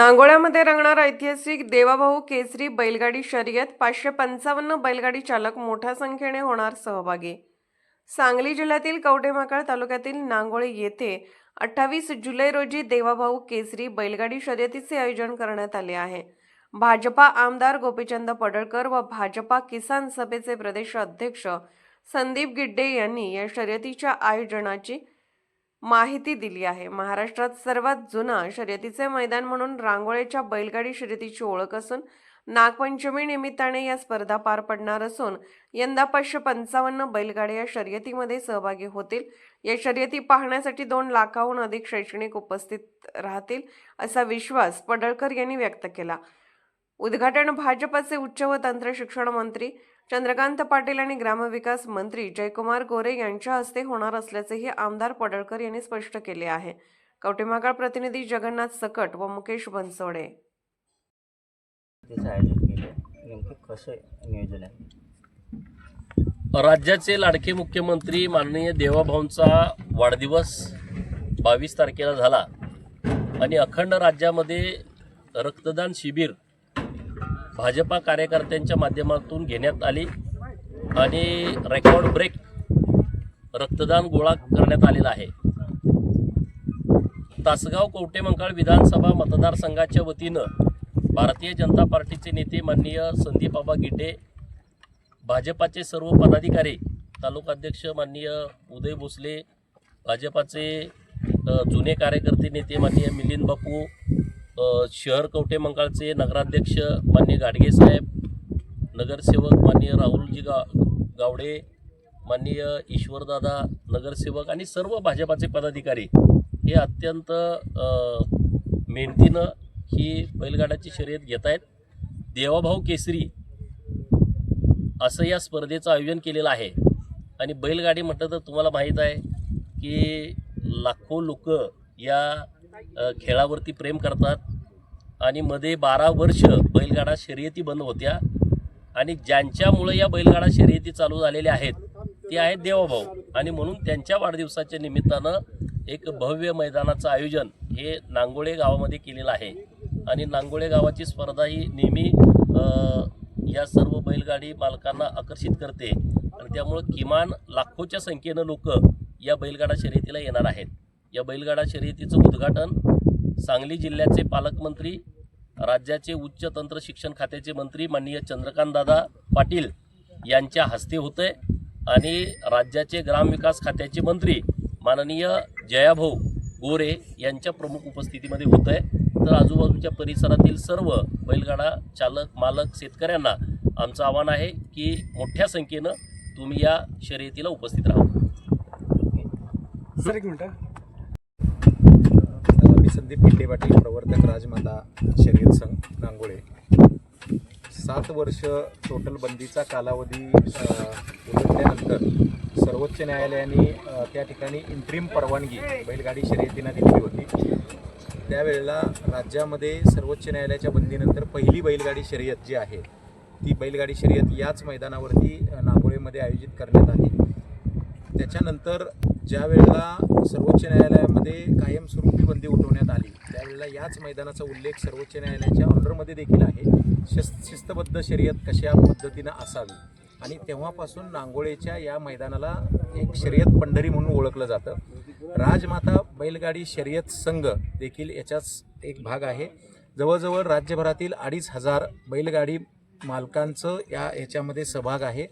नांगोळ्यामध्ये रंगणार ऐतिहासिक देवाभाऊ केसरी बैलगाडी शर्यत पाचशे पंचावन्न बैलगाडी चालक मोठ्या संख्येने होणार सहभागी. सांगली जिल्ह्यातील कवठेमाकाळ तालुक्यातील नांगोळे येथे अठ्ठावीस जुलै रोजी देवाभाऊ केसरी बैलगाडी शर्यतीचे आयोजन करण्यात आले आहे. भाजपा आमदार गोपीचंद पडळकर व भाजपा किसान सभेचे प्रदेश अध्यक्ष संदीप गिड्डे यांनी या शर्यतीच्या आयोजनाची माहिती दिली आहे. महाराष्ट्रात सर्वात जुना शर्यतीचे मैदान म्हणून रांगोळेच्या बैलगाडी शर्यतीची ओळख असून नागपंचमी निमित्ताने या स्पर्धा पार पडणार असून यंदा पाचशे पंचावन्न बैलगाड्या या शर्यतीमध्ये सहभागी होतील. या शर्यती पाहण्यासाठी दोन लाखाहून अधिक शैक्षणिक उपस्थित राहतील असा विश्वास पडळकर यांनी व्यक्त केला. उद्घाटन भाजपचे उच्च व तंत्र शिक्षण मंत्री चंद्रकांत पाटील आणि ग्रामविकास मंत्री जयकुमार गोरे यांच्या हस्ते होणार असल्याचेही आमदार पडळकर यांनी स्पष्ट केले आहे. कवटेमाकाळ प्रतिनिधी जगन्नाथ सकट व मुकेश बनसोडे. त्याचं आयोजन केलं. नेमकं कसं नियोजन आहे? राज्याचे लाडके मुख्यमंत्री माननीय देवाभाऊंचा वाढदिवस बावीस तारखेला झाला. आणि अखंड राज्यामध्ये रक्तदान शिबिर भाजपा कार्यकर्त्यांच्या माध्यमातून घेण्यात आली आणि रेकॉर्ड ब्रेक रक्तदान गोळा करण्यात आलेला आहे. तासगाव कवटेमंकाळ विधानसभा मतदारसंघाच्या वतीनं भारतीय जनता पार्टीचे नेते माननीय संदीप बाबा गिड्डे भाजपाचे सर्व पदाधिकारी तालुकाध्यक्ष माननीय उदय भोसले भाजपाचे जुने कार्यकर्ते नेते माननीय मिलिंद बापू शहर कवठे मंकाळचे नगराध्यक्ष माननीय गाडगे साहेब नगरसेवक माननीय राहुलजी गा गावडे माननीय ईश्वरदादा नगरसेवक आणि सर्व भाजपाचे पदाधिकारी. हे अत्यंत मेहनतीनं ही बैलगाड्याची शर्यत घेत आहेत. देवाभाऊ केसरी असं या स्पर्धेचं आयोजन केलेलं आहे. आणि बैलगाडी म्हटलं तर तुम्हाला माहीत आहे की लाखो लोक या खेळावरती प्रेम करतात. आणि मध्ये बारा वर्ष बैलगाडा शर्यती बंद होत्या. आणि ज्यांच्यामुळे या बैलगाडा शर्यती चालू झालेल्या आहेत ते आहेत देवाभाऊ. आणि म्हणून त्यांच्या वाढदिवसाच्या निमित्तानं एक भव्य मैदानाचं आयोजन हे नांगोळे गावामध्ये केलेलं आहे. आणि नांगोळे गावाची स्पर्धा ही नेहमी या सर्व बैलगाडी मालकांना आकर्षित करते. आणि त्यामुळं किमान लाखोच्या संख्येनं लोक या बैलगाडा शर्यतीला येणार आहेत. या बैलगाडा शर्यतीचं उद्घाटन सांगली जिल्ह्याचे पालकमंत्री राज्याचे उच्च तंत्र शिक्षण खात्याचे मंत्री माननीय चंद्रकांतदादा पाटील यांच्या हस्ते होतं आहे आणि राज्याचे ग्रामविकास खात्याचे मंत्री माननीय जयाभाऊ गोरे यांच्या प्रमुख उपस्थितीमध्ये होतं आहे तर आजूबाजूच्या परिसरातील सर्व बैलगाडा चालक मालक शेतकऱ्यांना आमचं आव्हान आहे की मोठ्या संख्येनं तुम्ही या शर्यतीला उपस्थित राहा. सर एक मिनटं. संदीप पिंडे पाटील प्रवर्तक राजमाता शर्यत संघ नांगोळे सात वर्ष टोटल बंदीचा कालावधी उलटल्यानंतर सर्वोच्च न्यायालयाने त्या ठिकाणी इंट्रीम परवानगी बैलगाडी शर्यतींना दिलेली होती. त्यावेळेला राज्यामध्ये सर्वोच्च न्यायालयाच्या बंदीनंतर पहिली बैलगाडी शर्यत जी आहे ती बैलगाडी शर्यत याच मैदानावरती नांगोळेमध्ये आयोजित करण्यात आली. त्याच्यानंतर ज्या वेळेला सर्वोच्च न्यायालयामध्ये कायमस्वरूपी बंदी उठवण्यात आली त्यावेळेला याच मैदानाचा उल्लेख सर्वोच्च न्यायालयाच्या ऑर्डरमध्ये देखील आहे. शिस्त शिस्तबद्ध शर्यत कशा पद्धतीनं असावी? आणि तेव्हापासून नांगोळेच्या या मैदानाला एक शर्यत पंढरी म्हणून ओळखलं जातं. राजमाता बैलगाडी शर्यत संघ देखील याचाच एक भाग आहे. जवळजवळ राज्यभरातील अडीच हजार बैलगाडी मालकांचं या याच्यामध्ये सहभाग आहे.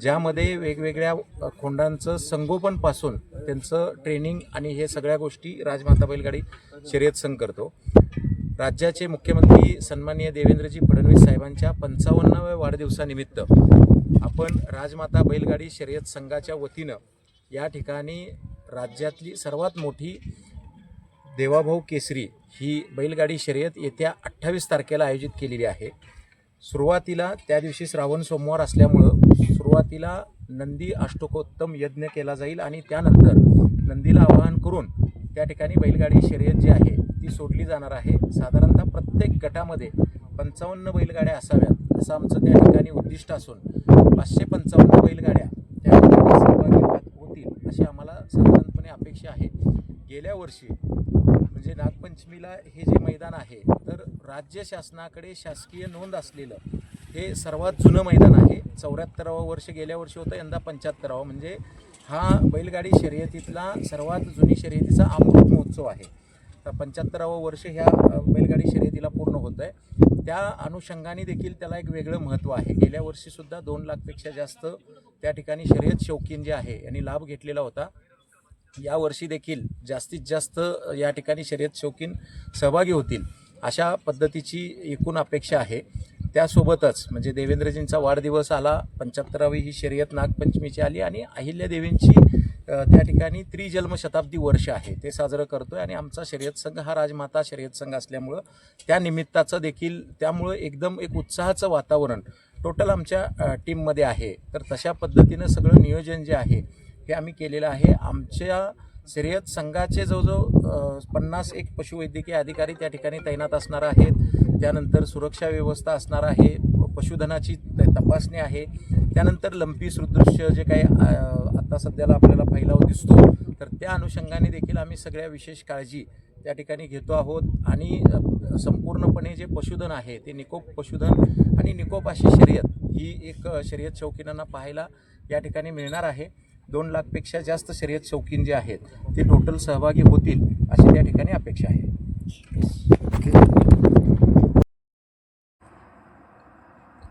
ज्यामध्ये वेगवेगळ्या खोंडांचं संगोपनपासून त्यांचं ट्रेनिंग आणि हे सगळ्या गोष्टी राजमाता बैलगाडी शर्यत संघ करतो. राज्याचे मुख्यमंत्री सन्माननीय देवेंद्रजी फडणवीस साहेबांच्या पंचावन्नाव्या वाढदिवसानिमित्त आपण राजमाता बैलगाडी शर्यत संघाच्या वतीनं या ठिकाणी राज्यातली सर्वात मोठी देवाभाऊ केसरी ही बैलगाडी शर्यत येत्या अठ्ठावीस तारखेला आयोजित केलेली आहे. सुरुवातीला त्या दिवशी श्रावण सोमवार असल्यामुळं सुरुवातीला नंदी अष्टकोत्तम यज्ञ केला जाईल आणि त्यानंतर नंदीला आवाहन करून त्या ठिकाणी बैलगाडी शर्यत जी आहे ती सोडली जाणार आहे. साधारणतः प्रत्येक गटामध्ये पंचावन्न बैलगाड्या असाव्यात असं आमचं त्या ठिकाणी उद्दिष्ट असून पाचशे पंचावन्न बैलगाड्या त्या ठिकाणी सहभागी होतील अशी आम्हाला साधारणपणे अपेक्षा आहे. गेल्या वर्षी म्हणजे नागपंचमीला हे जे मैदान आहे तर राज्य शासनाकडे शासकीय नोंद असलेलं हे सर्वात जुनं मैदान आहे. चौऱ्याहत्तरावं वर्ष गेल्या वर्षी होतं यंदा पंच्याहत्तरावं. म्हणजे हा बैलगाडी शर्यतीतला सर्वात जुनी शर्यतीचा अमृत महोत्सव आहे. तर पंच्याहत्तरावं वर्ष ह्या बैलगाडी शर्यतीला पूर्ण होतं आहे त्या अनुषंगाने देखील त्याला एक वेगळं महत्त्व आहे. गेल्या वर्षीसुद्धा दोन लाखपेक्षा जास्त त्या ठिकाणी शर्यत शौकीन जे आहे यांनी लाभ घेतलेला होता. यावर्षी देखील जास्तीत जास्त या ठिकाणी शर्यत शौकीन सहभागी होतील अशा पद्धतीची एकूण अपेक्षा आहे. त्यासोबतच म्हणजे देवेंद्रजींचा वाढदिवस आला पंच्याहत्तरावी ही शर्यत नागपंचमीची आली आणि अहिल्यादेवींची त्या ठिकाणी त्रिजन्म शताब्दी वर्ष आहे. ते साजरं करतो आहे आणि आमचा शर्यत संघ हा राजमाता शर्यत संघ असल्यामुळं त्या निमित्ताचं देखील त्यामुळं एकदम एक उत्साहाचं वातावरण टोटल आमच्या टीममध्ये आहे. तर तशा पद्धतीनं सगळं नियोजन जे आहे हे आम्ही केलेलं आहे. आमच्या शर्यत संघाचे जवळजवळ पन्नास एक पशुवैद्यकीय अधिकारी त्या ठिकाणी तैनात असणार आहेत. त्यानंतर सुरक्षा व्यवस्था असणार आहे पशुधनाची त- तपासणी आहे. त्यानंतर लंपी सदृश्य जे काही आत्ता सध्याला आपल्याला फैलाव दिसतो तर त्या अनुषंगाने देखील आम्ही सगळ्या विशेष काळजी त्या ठिकाणी घेतो आहोत. आणि संपूर्णपणे जे पशुधन आहे ते निकोप पशुधन आणि निकोप अशी शर्यत ही एक शर्यत शौकीनांना पाहायला या ठिकाणी मिळणार आहे. दोन लाखपेक्षा जास्त शर्यत शौकीन जे आहेत ते टोटल सहभागी होतील अशी त्या ठिकाणी अपेक्षा आहे.